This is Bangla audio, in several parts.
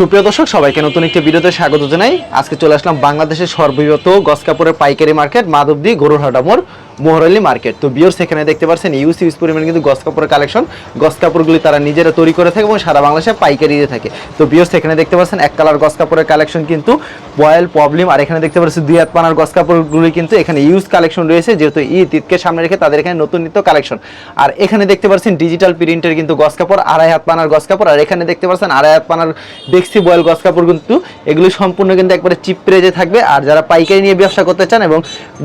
সুপ্রিয় দর্শক, সবাইকে নতুন একটি ভিডিওতে স্বাগত জানাই। আজকে চলে আসলাম বাংলাদেশের সর্ববৃহৎ গসকাপুরের পাইকারি মার্কেট মাধবদী গরুর মোড় মোহরলি মার্কেট। তো বিয়র সেখানে দেখতে পাচ্ছেন ইউজ ইউজ পরিমাণ কিন্তু গস কাপড়ের কালেকশন গস কাপড়গুলি তারা নিজেরা তৈরি করে থাকে এবং সারা বাংলাদেশে পাইকারি দিয়ে থাকে। তো বিয়র সেখানে দেখতে পাচ্ছেন, এক কালার গস কাপড়ের কালেকশন কিন্তু বয়েল প্রবলেম আর এখানে দেখতে পাচ্ছেন, দুই হাত পানার গস কাপড়গুলি কিন্তু এখানে ইউজ কালেকশন রয়েছে, যেহেতু ঈদ, ঈদকে সামনে রেখে তাদের এখানে নতুন নিত্য কালেকশন আর এখানে দেখতে পাচ্ছেন ডিজিটাল প্রিন্টের কিন্তু গস কাপড়, আড়াই হাত পানার গস কাপড়, আর এখানে দেখতে পাচ্ছেন, আড়াই হাত পানার ডেক্সি বয়েল গস কাপড় কিন্তু, এগুলি সম্পূর্ণ কিন্তু একবারে চিপ প্রেজে থাকবে। আর যারা পাইকারি নিয়ে ব্যবসা করতে চান এবং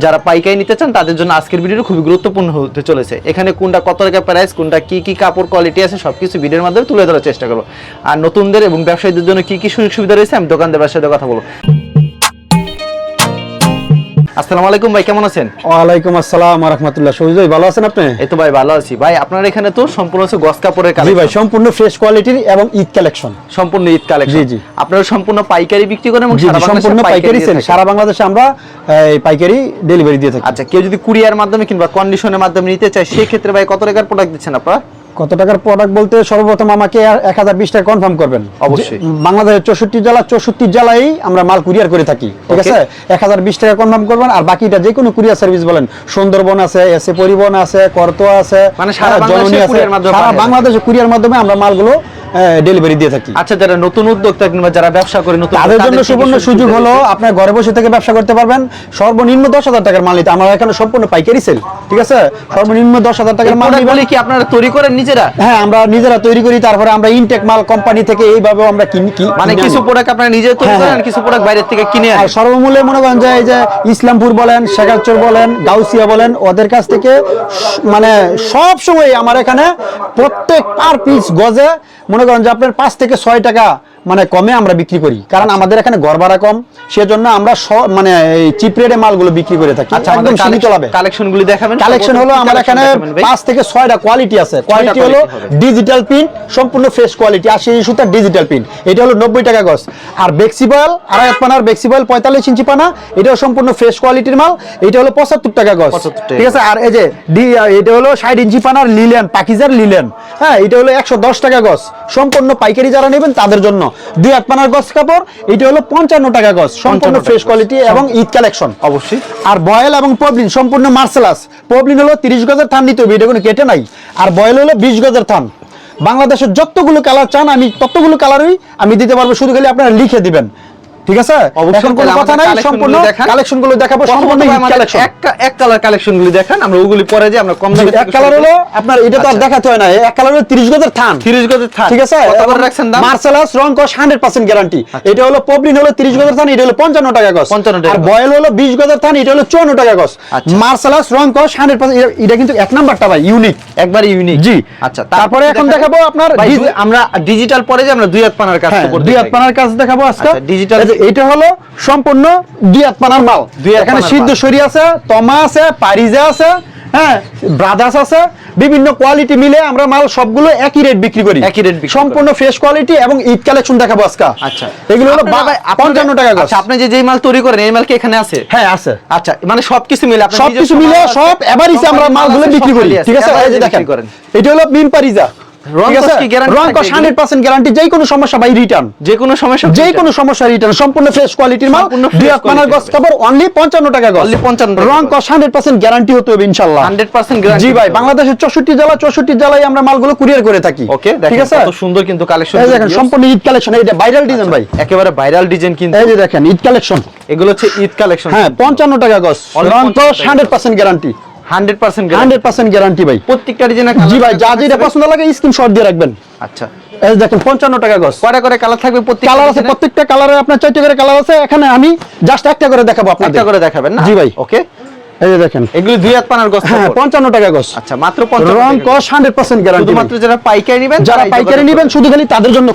যারা পাইকারি নিতে চান, তাদের জন্য আজকের ভিডিওটা খুবই গুরুত্বপূর্ণ হতে চলেছে। এখানে কোনটা কত টাকা প্রাইস কোনটা কি কি কাপড় কোয়ালিটি আছে সব কিছু ভিডিওর মাধ্যমে তুলে ধরার চেষ্টা করব। আর নতুনদের এবং ব্যবসায়ীদের জন্য কি কি সুযোগ সুবিধা রয়েছে, আমি দোকানদারের সাথে কথা বলব। আসসালামু আলাইকুম ভাই কেমন আছেন? ওয়ালাইকুম আসসালাম রহমতুল্লাহ। সবুজ ভাই ভালো আছেন আপনি? এই তো ভাই ভালো আছি। ভাই আপনার এখানে তো সম্পূর্ণ হচ্ছে গস কাপড়ের জি ভাই সম্পূর্ণ ফ্রেশ কোয়ালিটির এবং ঈদ কালেকশন সম্পূর্ণ ঈদ কালেকশন জি, জি। আপনারা সম্পূর্ণ পাইকারি বিক্রি করেন এবং সারা সম্পূর্ণ পাইকারি সেল। সারা বাংলাদেশে আমরা এই, পাইকারি ডেলিভারি দিয়ে থাকি। আচ্ছা কেউ যদি কুরিয়ার মাধ্যমে কিংবা কন্ডিশনের মাধ্যমে নিতে চায় সেই ক্ষেত্রে ভাই কত টাকার প্রোডাক্ট দিচ্ছেন আপনারা? কত টাকার প্রোডাক্ট বলতে সর্বপ্রথম আমাকে এক হাজার বিশ টাকা কনফার্ম করবেন অবশ্যই। বাংলাদেশের চৌষট্টি জেলা চৌষট্টি জেলায় আমরা মাল কুরিয়ার করে থাকি ঠিক আছে এক হাজার বিশ টাকা কনফার্ম করবেন আর বাকিটা যে কোনো কুরিয়ার সার্ভিস বলেন সুন্দরবন আছে এসে পরিবহন আছে করতোয়া আছে মানে হ্যাঁ, জননী আছে। সারা বাংলাদেশে কুরিয়ার মাধ্যমে আমরা মালগুলো ডেলিভারি দিয়ে থাকি। আচ্ছা যারা নতুন উদ্যোক্তা কিংবা যারা ব্যবসা করে নতুন তাদের জন্য সুবর্ণ সুযোগ হলো আপনার ঘরে বসে থেকে ব্যবসা করতে পারবেন। সর্বনিম্ন দশ হাজার টাকার মাল নিতে। আমরা এখানে সম্পূর্ণ পাইকারি সেল ঠিক আছে? সর্বনিম্ন দশ হাজার টাকার মাল প্রোডাক্টগুলি কি আপনারা তৈরি করেন নিজেরা? হ্যাঁ আমরা নিজেরা তৈরি করি। তারপরে আমরা ইনটেক মাল কোম্পানি থেকে এইভাবে আমরা কিনি কি মানে কিছু প্রোডাক্ট আপনারা নিজে তৈরি হ্যাঁ, করেন হ্যাঁ। কিছু প্রোডাক্ট বাইরের থেকে কিনে আর সর্বমূল্যে মনে করেন যে এই যে ইসলামপুর বলেন শেখারচর বলেন গাউসিয়া বলেন ওদের কাছ থেকে মানে সব সময় আমার এখানে প্রত্যেক পার পিস গজে মনে করেন যে আপনার পাঁচ থেকে ছয় টাকা মানে কমে আমরা বিক্রি করি। কারণ আমাদের এখানে ঘর ভাড়া কম সেজন্য আমরা মানে চিপ রেটে মালগুলো বিক্রি করে থাকি। আচ্ছা একদম সীমিত লাভে। কালেকশন গুলি দেখাবেন কালেকশন হলো আমার এখানে পাঁচ থেকে ছয়টা কোয়ালিটি আছে। কোয়ালিটি হলো ডিজিটাল প্রিন্ট সম্পূর্ণ ফ্রেশ কোয়ালিটি আশি সুতার ডিজিটাল প্রিন্ট এটা হলো নব্বই টাকা গজ। আর বেক্সিবল আড়াই পানার বেক্সিবল পঁয়তাল্লিশ ইঞ্চি পানা এটা সম্পূর্ণ ফ্রেশ কোয়ালিটির মাল। এটা হলো পঁচাত্তর টাকা গজ। ঠিক আছে? আর এই যে ডি- এটা হলো ষাট ইঞ্চি পানার লিলেন পাকিজার লিলেন হ্যাঁ এটা হলো একশো দশ টাকা গজ। সম্পূর্ণ পাইকারি যারা নেবেন তাদের জন্য। দুই হাত পানার গছ কাপড় এটা হলো পঞ্চান্ন টাকা গছ সম্পূর্ণ ফ্রেশ কোয়ালিটি এবং ঈদ কালেকশন অবশ্যই। আর বয়েল এবং পবলিন সম্পূর্ণ মার্সেলাস। পবলিন হলো তিরিশ গজের থান নিতে হবে এটা কোনো কেটে নাই। আর বয়েল হলো বিশ গজের থান। বাংলাদেশের যতগুলো কালার চান আমি ততগুলো কালারই আমি দিতে পারব শুধু খালি আপনারা লিখে দিবেন। ঠিক আছে? অবশ্যই, এখন কোনো কথা নাই সম্পূর্ণ কালেকশনগুলো দেখাবো সম্পূর্ণ কালেকশন এক এক কালার কালেকশন গুলি দেখান আমরা ওগুলি পরে যে আমরা কম দামে এক কালার হলো আপনার এটা তো আর আচ্ছা। দেখাতে হয় না এক কালার হলো তিরিশ গজের থান। 30 গজের থান। ঠিক আছে? কত করে রাখছেন দাম? আচ্ছা। মার্সেলাস রং কস 100% গ্যারান্টি এটা হলো পবলিন হলো 30 গজের থান এটা হলো 55 টাকা গজ 55 টাকা আর বয়েল হলো 20 গজের থান এটা হলো 54 টাকা গজ আচ্ছা। মার্সেলাস রং কস 100% এটা- কিন্তু এক নাম্বারটা ভাই ইউনিক একবারে ইউনিক জি। আচ্ছা তারপরে এখন দেখাবো আপনার আমরা ডিজিটাল পরে যে আমরা দুই হাত পানার কাজ হ্যাঁ তো করতে দুই হাত। পানার কাজ দেখাবো আজকে। আচ্ছা, এই যে এটা হলো সম্পূর্ণ দুই হাত পানার মাল। এখানে সিদ্ধ। সরি আছে তমা আছে পারিজা আছে হ্যাঁ ব্রাদার্স আছে বিভিন্ন কোয়ালিটি মিলে আমরা মাল সবগুলো একই রেট বিক্রি করি। একই বিক্রি সম্পূর্ণ ফ্রেশ কোয়ালিটি এবং ঈদ কালেকশন দেখাবো আজকে। আচ্ছা। এগুলো হলো আপনারা ভাই, আপনাদের- পঞ্চান্ন টাকা গজ। আচ্ছা আপনি যে যেই মাল তৈরি করেন এই মাল কি এখানে আছে? হ্যাঁ আছে। আচ্ছা মানে সবকিছু মিলে সবকিছু মিলে সব এভারেজে আমরা মাল মালগুলো বিক্রি করি। ঠিক আছে? এই যে দেখেন এটা হলো মিম পারিজা। গ্যারান্টি যে কোনো সমস্যা ভাই মাল। গস কুরিয়ার করে থাকি। ওকে ঠিক আছে? সুন্দর কিন্তু কালেকশন এই সম্পূর্ণ ঈদ কালেকশন এটা ভাইরাল ডিজাইন ভাই। একেবারে ভাইরাল ডিজাইন কিন্তু। দেখেন ঈদ কালেকশন এগুলো হচ্ছে ঈদ কালেকশন হ্যাঁ 55 টাকা গস রং কস 100% গ্যারান্টি আমি যারা শুধু তাদের জন্য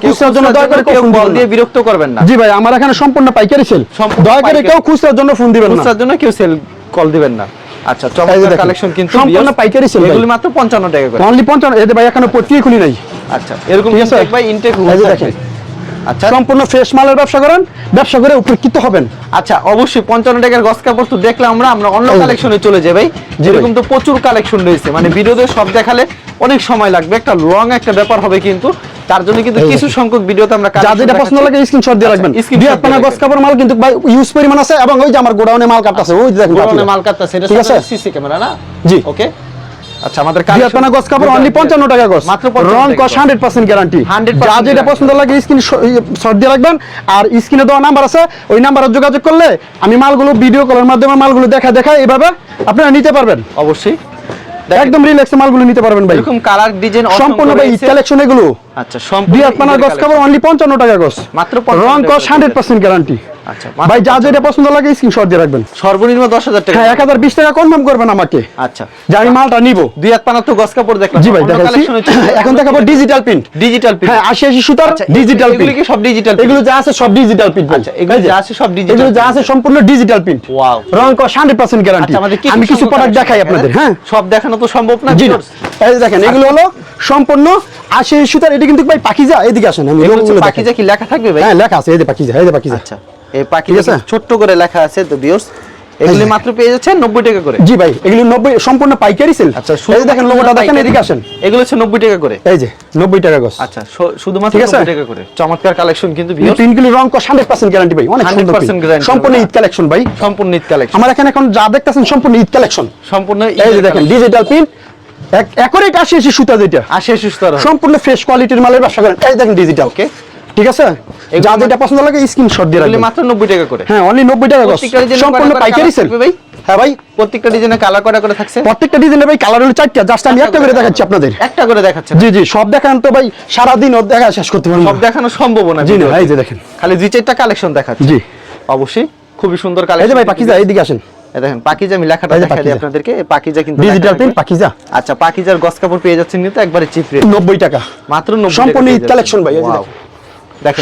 বল দিয়ে বিরক্ত করবেন না। জি ভাই আমার এখানে সম্পূর্ণ পাইকারি সেল দয়া করে কেউ খুচরার জন্য ফোন দিবেন খুচরার জন্য কেউ সেল কল দিবেন না। আচ্ছা চমৎকার কালেকশন কিন্তু সম্পূর্ণ। পাইকারি ভাই। এগুলি মাত্র 55 টাকা করে অনলি পঞ্চান্ন এতে ভাই এখানে খুলি নাই আচ্ছা এরকম আছে? ইনটেক এই দেখেন। আচ্ছা সম্পূর্ণ ফ্রেশ মালের ব্যবসা করেন ব্যবসা করে উপকৃত হবেন আচ্ছা অবশ্যই পঞ্চান্ন টাকার গস কাপড় তো দেখলে আমরা আমরা অন্য। কালেকশনে চলে যাই ভাই যেরকম তো প্রচুর কালেকশন রয়েছে মানে ভিডিওতে সব দেখালে অনেক সময় লাগবে একটা লং একটা ব্যাপার হবে কিন্তু তার জন্য কিন্তু কিছু সংখ্যক ভিডিওতে আমরা যা যেটা পছন্দ লাগে স্ক্রিনশট দিয়ে রাখবেন। আচ্ছা, screenshot দুই পানা কাপড় মাল কিন্তু ভাই ইউজ পরিমাণ আছে এবং ওই যে আমার গোডাউনে মাল কাটতেছে ওই যে দেখেন গোডাউনে। মাল কাটতেছে এটা সিসি ক্যামেরা না? জি। ওকে আচ্ছা আমাদের গস কাপড় অনলি পঞ্চান্ন টাকা গস মাত্র রং কস হান্ড্রেড পার্সেন্ট গ্যারান্টি যা যেটা পছন্দ লাগে স্ক্রিন দিয়ে রাখবেন। আর স্ক্রিনে দেওয়া নাম্বার আছে ওই নাম্বারে যোগাযোগ করলে আমি মালগুলো ভিডিও কলের মাধ্যমে মালগুলো দেখা দেখা এভাবে আপনারা নিতে পারবেন। অবশ্যই। একদম রিল্যাক্সে মালগুলো নিতে পারবেন ভাই। এরকম কালার ডিজাইন সম্পূর্ণ ভাই কালেকশন এগুলো। আচ্ছা সম্পূর্ণ বিয়াত পানার গস collection। অনলি পঞ্চান্ন টাকা গস মাত্র রং কস করে হান্ড্রেড দিতে পার্সেন্ট গ্যারান্টি আচ্ছা ভাই যা যেটা পছন্দ লাগে স্ক্রিনশট দিয়ে রাখবেন। সর্বনিম্ন দশ হাজার টাকা। হ্যাঁ এক হাজার বিশ টাকা কনফার্ম করবেন আমাকে। আচ্ছা। যে আমি মালটা নিব। দুই হাত পানার তো গস কাপড় দেখলাম। জি ভাই দেখাচ্ছি এখন দেখাবো ডিজিটাল প্রিন্ট ডিজিটাল হ্যাঁ আশি আশি সুতার ডিজিটাল এগুলি কি সব ডিজিটাল এগুলো যা আছে সব ডিজিটাল প্রিন্ট আচ্ছা, এগুলো যা আছে সব digital এগুলো যা আছে সম্পূর্ণ ডিজিটাল প্রিন্ট Wow। রং হান্ড্রেড পার্সেন্ট গ্যারান্টি আচ্ছা আমি কিছু প্রোডাক্ট দেখাই আপনাদের হ্যাঁ? সব দেখানো তো সম্ভব না জি এই দেখেন এগুলো হলো সম্পূর্ণ আশি আশি সুতার। এটা কিন্তু ভাই পাকিজা এদিকে আসেন আমি। পাখিজা কি লেখা থাকবে ভাই? হ্যাঁ লেখা আছে এই যে পাকিজা এই যে পাকিজা। আচ্ছা। এই পাখি ছোট্ট করে লেখা আছে তো ভিউয়ার্স এগুলি মাত্র পেয়ে যাচ্ছেন নব্বই টাকা করে। জি ভাই এগুলো নব্বই সম্পূর্ণ পাইকারি সেল আচ্ছা যে দেখেন লোগোটা দেখেন এদিকে আসেন। এগুলো হচ্ছে নব্বই টাকা করে। এই যে নব্বই টাকা গছ। আচ্ছা শুধুমাত্র নব্বই টাকা করে। চমৎকার কালেকশন কিন্তু প্রিন্টগুলি রং কস হান্ড্রেড পার্সেন্ট গ্যারান্টি ভাই অনেক 100% print। guarantee সম্পূর্ণ ঈদ কালেকশন ভাই। সম্পূর্ণ ঈদ কালেকশন আমার এখানে এখন যা দেখতেছেন সম্পূর্ণ ঈদ কালেকশন সম্পূর্ণ এই যে দেখেন ডিজিটাল প্রিন্ট একরেট আশি আশি সুতা যেটা। আসে সুস্থ আর সম্পূর্ণ ফ্রেশ কোয়ালিটির মালের ব্যবসা করেন। এই দেখেন ডিজিটাল ওকে ঠিক আছে? যা যেটা পছন্দ লাগে স্ক্রিনশট দিয়ে রাখবেন। মাত্র নব্বই টাকা করে। হ্যাঁ অনলি নব্বই টাকা গছ সম্পূর্ণ পাইকারি সেল ভাই? হ্যাঁ ভাই। প্রত্যেকটা ডিজাইনে কালার কয়টা করে থাকছে? প্রত্যেকটা ডিজাইনে ভাই কালার হলো চারটা। জাস্ট আমি একটা করে দেখাচ্ছি আপনাদের। একটা করে দেখাচ্ছে জি জি সব দেখান তো ভাই সারাদিন ও দেখা শেষ করতে পারব সব দেখানো সম্ভব না জি। এই যে দেখেন। খালি দুই চারটা কালেকশন দেখাচ্ছে জি। অবশ্যই খুবই সুন্দর এই যে ভাই পাকিজা এইদিকে আসেন। দেখেন পাকিজা আমি লেখাটা দেখাই দিই। আপনাদেরকে। পাকিজা কিন্তু ডিজিটাল প্রিন্ট পাকিজা। আচ্ছা পাকিজার গস কাপড় পেয়ে যাচ্ছেন কিন্তু একবারে চিপ রেট নব্বই টাকা। মাত্র 90 সম্পূর্ণ পেয়ে ভাই, এই যে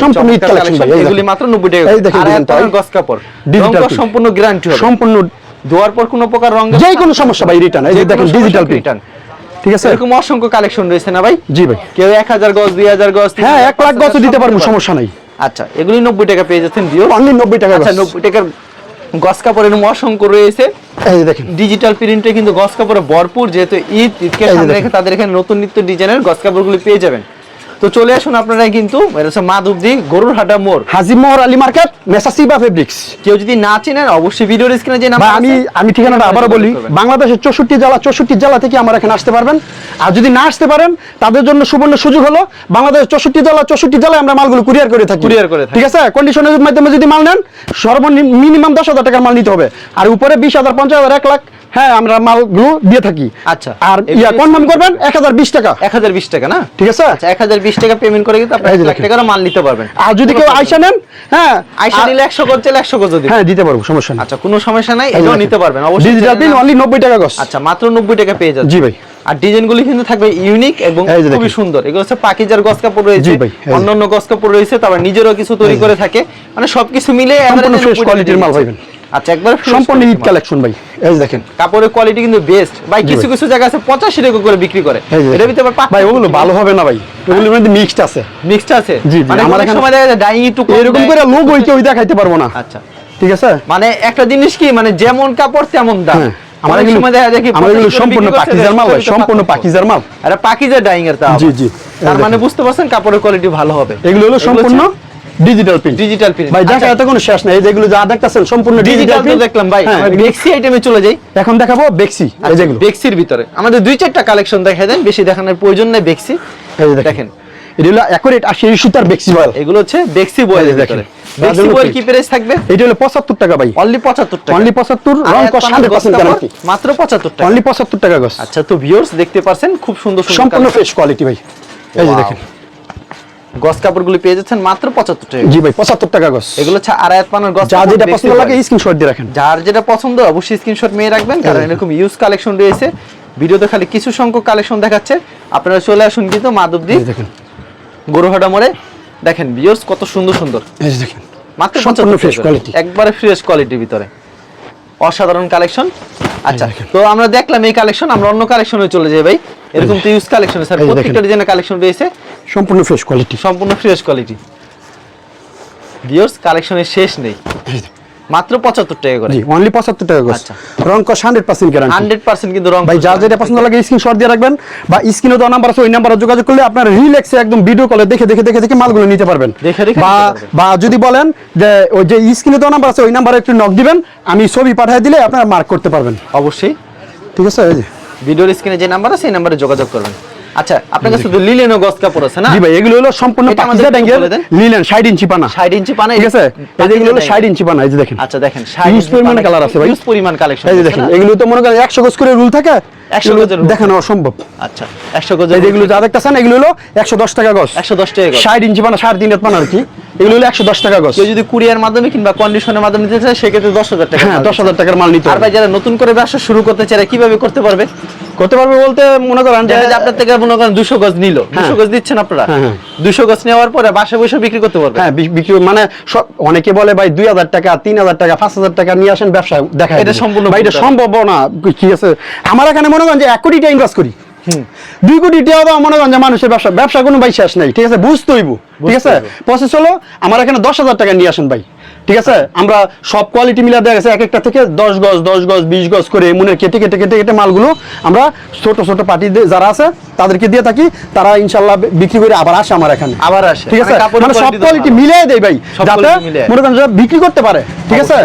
সম্পূর্ণ ঈদ চমৎকার collection ভাই, collection, এই এগুলি মাত্র 90 টাকা এই দেখেন আর ডিজাইনটা, একটা এই। গস কাপড় Digital সম্পূর্ণ গ্যারান্টি হবে। সম্পূর্ণ ধোয়ার পর কোনো প্রকার রং যে কোনো সমস্যা ভাই রিটার্ন এই যে দেখেন ডিজিটাল রিটার্ন ঠিক আছে? এরকম অসংখ্য কালেকশন রয়েছে না ভাই? জি ভাই। কেউ 1000 গজ 2000 গজ হ্যাঁ 3000, লাখ গছ 5000 দিতে পারব সমস্যা নাই। আচ্ছা এগুলি 90 টাকা পেয়ে যাচ্ছেন অনলি টাকা আচ্ছা 90 টাকার গস অসংখ্য রয়েছে। এই দেখেন। ডিজিটাল প্রিন্টে কিন্তু গস কাপড়ে ভরপুর যেহেতু ঈদ ঈদকে এই সামনে রেখে তাদের এখানে নতুন নিত্য ডিজাইনের গস কাপড়গুলি পেয়ে যাবেন। তো চলে আসুন আপনারা কিন্তু এটা হচ্ছে মাধবদি গরুর হাটা মোড়। হাজি মোহর আলী মার্কেট মেসাসিবা ফেব্রিক্স কেউ যদি না চেনেন অবশ্যই ভিডিওর স্ক্রিনে যে নাম্বার আমি আমি ঠিকানাটা আবারও বলি বাংলাদেশের চৌষট্টি জেলা চৌষট্টি জেলা থেকে আমার এখানে আসতে পারবেন। আর যদি না আসতে পারেন তাদের জন্য সুবর্ণ সুযোগ হলো বাংলাদেশের চৌষট্টি জেলা চৌষট্টি জেলায় আমরা মালগুলো কুরিয়ার করে থাকি। Courier করে ঠিক আছে? কন্ডিশনের মাধ্যমে যদি মাল নেন সর্বনিম্ন মিনিমাম দশ হাজার টাকার মাল নিতে হবে। আর উপরে বিশ হাজার পঞ্চাশ হাজার এক লাখ হ্যাঁ আমরা মালগুলো দিয়ে থাকি। আচ্ছা। আর ইয়া কনফার্ম করবেন? এক হাজার বিশ টাকা। এক হাজার বিশ টাকা না? ঠিক আছে? আচ্ছা এক হাজার বিশ টাকা পেমেন্ট করে কিন্তু আপনি এই এক যে লাখ টাকার মাল নিতে পারবেন। আর যদি কেউ আইসা নেন হ্যাঁ আইসা নিলে একশো গজ চাইলে একশো গজ দিবেন হ্যাঁ দিতে পারব সমস্যা নেই। আচ্ছা কোনো সমস্যা নাই এটাও নিতে পারবেন অবশ্যই ডিজিটাল পিন অনলি নব্বই টাকা গছ আচ্ছা মাত্র নব্বই টাকা পেয়ে যাচ্ছে। জি ভাই। আর ডিজাইনগুলি কিন্তু থাকবে ইউনিক এবং খুবই সুন্দর। এগুলো হচ্ছে পাকিজার গস কাপড় রয়েছে। অন্যান্য গস কাপড় রয়েছে তারপর নিজেরও কিছু তৈরি করে থাকে। মানে সবকিছু মিলে সম্পূর্ণ average ফ্রেশ কোয়ালিটির মাল টাকা পাইবেন। আচ্ছা একবার সম্পূর্ণ ঈদ কালেকশন ভাই। এই দেখেন। কাপড়ের কোয়ালিটি কিন্তু বেস্ট ভাই কিছু কিছু জায়গা আছে পঁচাশি টাকা করে বিক্রি করে। দেখেন। ভিতরে ভাই ওগুলো ভালো হবে না ভাই। ওগুলোর মধ্যে মিক্সড আছে। মিক্সড আছে? জি, মানে আমার সময় দেখা যায় ডাইং একটু এরকম করে লোক ওই কেউ দেখাইতে পারব না। আচ্ছা। ঠিক আছে? মানে একটা জিনিস কি মানে যেমন কাপড় তেমন দাম। হ্যাঁ আমার এগুলো দেখা যায় কি আমার এগুলো সম্পূর্ণ পাকিজার মাল ভাই সম্পূর্ণ পাকিজার মাল। এটা পাকিজার ডাইং এর। তার মানে বুঝতে পারছেন কাপড়ের কোয়ালিটি ভালো হবে। এগুলো হলো সম্পূর্ণ ডিজিটাল প্রিন্ট ডিজিটাল প্রিন্ট ভাই দেখা এত কোনো শেষ নাই এই যেগুলো যা দেখতেছেন সম্পূর্ণ ডিজিটাল প্রিন্ট দেখলাম ভাই হ্যাঁ, বেক্সি আইটেমে চলে যাই। এখন দেখাবো বেক্সি এই যেগুলো। বেক্সির ভিতরে। আমাদের দুই চারটা কালেকশন দেখাই দেন বেশি দেখানোর প্রয়োজন নেই বেক্সি এই দেখেন। হলো অ্যাকুরেট আশি সুতার বেক্সি বয়েল এগুলো হচ্ছে বেক্সি বয়েল ভিতরে। দেখেন। বেক্সি বয়েল কি প্রাইস থাকবে? এটা হলো পঁচাত্তর টাকা ভাই। অনলি 75 টাকা। অনলি পঁচাত্তর আর রং কস পানা হান্ড্রেড গস পার্সেন্ট কাপড় গ্যারান্টি মাত্র 75 টাকা। অনলি আচ্ছা তো ভিউয়ার্স দেখতে পারছেন খুব সুন্দর সুন্দর সম্পূর্ণ। ফ্রেশ কোয়ালিটি ভাই। এই যে দেখেন। গস কাপড়গুলি পেয়ে যাচ্ছেন মাত্র 75 টাকা। জি ভাই পঁচাত্তর টাকা গছ এগুলো হচ্ছে আড়াই পানার গস যা যেটা পছন্দ লাগে স্ক্রিনশট দিয়ে রাখেন। যার যেটা পছন্দ অবশ্যই স্ক্রিনশট নিয়ে রাখবেন কারণ এরকম ইউজ কালেকশন রয়েছে। ভিডিওতে খালি কিছু সংখ্যক কালেকশন দেখাচ্ছে। আপনারা চলে আসুন কিন্তু মাধবদি দেখেন। গরুহাটা মোড়ে। দেখেন ভিউয়ার্স কত সুন্দর সুন্দর। এই দেখেন। মাত্র সম্পূর্ণ 75 fresh টাকা। একবারে ফ্রেশ কোয়ালিটির ভিতরে। অসাধারণ কালেকশন আচ্ছা তো আমরা দেখলাম এই কালেকশন আমরা অন্য কালেকশনে চলে যাই ভাই। এরকম তো ইউজ কালেকশন স্যার প্রত্যেকটা। ডিজাইনের কালেকশন রয়েছে। সম্পূর্ণ ফ্রেশ কোয়ালিটি সম্পূর্ণ ফ্রেশ কোয়ালিটি ভিউয়ার্স কালেকশনের শেষ নেই। মাত্র পঁচাত্তর টাকা করে। জি অনলি পঁচাত্তর টাকা গোস আচ্ছা। রং কস hundred percent guarantee hundred percent কিন্তু রং ভাই যার যেটা পছন্দ লাগে স্ক্রিনশট দিয়ে রাখবেন বা স্ক্রিনে দেওয়া নাম্বার আছে ওই নাম্বারে যোগাযোগ করলে আপনার রিল্যাক্সে একদম ভিডিও কলে দেখে দেখে দেখে দেখে মালগুলো নিতে পারবেন। দেখে দেখে বা বা যদি বলেন যে ওই যে স্ক্রিনে দেওয়া নাম্বার আছে ওই নাম্বারে একটু নক দিবেন আমি ছবি পাঠিয়ে দিলে আপনারা মার্ক করতে পারবেন। অবশ্যই। ঠিক আছে ভিডিওর স্ক্রিনে যে নাম্বার আছে সেই নাম্বারে যোগাযোগ করবেন। আচ্ছা আপনার কাছে তো লিলেনও গস কাপড় আছে না? জি ভাই এগুলো হলো সম্পূর্ণ পাকিজা দেন। লিলেন ষাট ইঞ্চি পানা। 60 ইঞ্চি পানা ঠিক আছে? এই এগুলো হলো ষাট ইঞ্চি পানা এই যে দেখেন। আচ্ছা দেখেন 60 ইঞ্চি পরিমাণ কালার আছে ভাই। ইউজ পরিমাণ কালেকশন এই যে দেখেন এগুলো তো মনে করেন একশো গজ করে রুল থাকে। 100 এগুলো দেখানো অসম্ভব। আচ্ছা 100 গজ এই যেগুলো যা দেখতেছেন এগুলো হলো একশো দশ টাকা গজ। 110 টাকা গজ। ষাট ইঞ্চি পানা সাড়ে দিনের পানা আর কি। এগুলো হলো একশো দশ টাকা গজ। কেউ যদি কুরিয়ার মাধ্যমে কিংবা কন্ডিশনের মাধ্যমে নিতে চায় সেক্ষেত্রে 10000 টাকা হ্যাঁ দশ হাজার টাকার মাল নিতে আর ভাই যারা নতুন করে ব্যবসা শুরু করতে চায় কীভাবে করতে পারবে? করতে পারবে বলতে মনে করেন যে আপনার থেকে মনে করেন 200 গজ নিল। 200 গজ দিচ্ছেন আপনারা। হ্যাঁ, হ্যাঁ। 200 গজ নেওয়ার পরে বসে বিক্রি করতে পারবে। হ্যাঁ বিক্রি মানে সব অনেকে বলে ভাই দুই হাজার টাকা তিন হাজার টাকা পাঁচ হাজার টাকা নিয়ে আসেন ব্যবসা দেখা এটা সম্পূর্ণ ভাই এটা সম্ভব না কি আছে? আমার এখানে মনে করেন যে এক কোটি টাকা ইনভেস্ট করি। দুই কোটি টাকা দাও মনে করেন যে মানুষের ব্যবসা ব্যবসা কোনো ভাই শেষ নাই ঠিক আছে? বুঝতে হইব ঠিক আছে? প্রসেস হলো আমার এখানে দশ হাজার টাকা নিয়ে আসেন ভাই ঠিক আছে? আমরা সব কোয়ালিটি মিলা দেখা গেছে এক একটা থেকে দশ গজ দশ গজ বিশ গজ করে মনে কেটে কেটে কেটে কেটে মালগুলো আমরা ছোট ছোট পার্টি যারা আছে তাদেরকে দিয়ে থাকি তারা ইনশাল্লাহ বিক্রি করে আবার আসে আমার এখানে। আবার আসে। ঠিক আছে? মানে মানে সব কোয়ালিটি মিলিয়ে দেয় ভাই যাতে মনে করেন বিক্রি করতে পারে ঠিক আছে?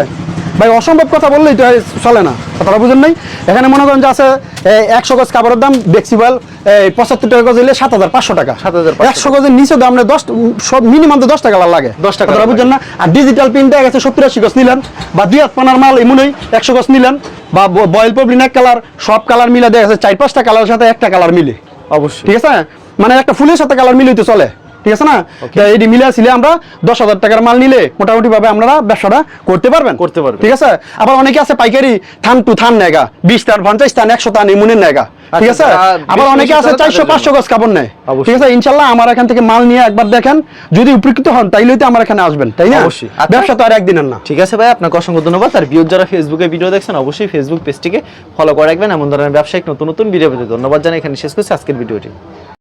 ভাই অসম্ভব কথা বললেই তো চলে না কথাটা বুঝেন নাই? এখানে মনে করেন যে আছে একশো গজ কাপড়ের দাম ফ্লেক্সিবল পঁচাত্তর টাকা গজ হলে সাত হাজার পাঁচশো টাকা। 7,500 একশো গজের নিচে দাম দশ সব মিনিমাম তো দশ টাকা লাগে। 10 টাকা বুঝছেন না? আর ডিজিটাল প্রিন্ট গেছে সত্তর আশি গজ নিলেন বা দুই হাত পানার মাল এমনই একশো গজ নিলেন বা বয়েল পবলিন এক কালার সব কালার মিলে দেখা গেছে চার পাঁচটা কালারের সাথে একটা কালার মিলে। অবশ্যই। ঠিক আছে? মানে একটা ফুলের সাথে কালার মিলিয়ে চলে। ঠিক আছে না? এটি মিলে আসলে আমরা দশ হাজার টাকার মাল নিলে মোটামুটি ভাবে আপনারা ব্যবসাটা করতে পারবেন। করতে পারবেন। ঠিক আছে? আবার অনেকে আছে পাইকারি থান টু থান নেগা বিশ টান পঞ্চাশ টান একশো টান এমনের নেগা। ঠিক আছে? আচ্ছা, আবার অনেকে আছে চারশো পাঁচশো। গজ কাপড় নেয়। ঠিক আছে? ইনশাল্লাহ আমার এখান থেকে মাল নিয়ে একবার দেখেন যদি উপকৃত হন তাইলেই তো আমার এখানে আসবেন তাই না? অবশ্যই। আচ্ছা। ব্যবসা তো আর একদিনের না। ঠিক আছে ভাই আপনাকে অসংখ্য ধন্যবাদ। আর ভিউজ যারা ফেসবুকে ভিডিও দেখছেন অবশ্যই ফেসবুক পেজটিকে ফলো করে রাখবেন। এমন ধরনের ব্যবসায়িক নতুন নতুন ভিডিও পেতে ধন্যবাদ জানাই। এখানে শেষ করছি আজকের ভিডিওটি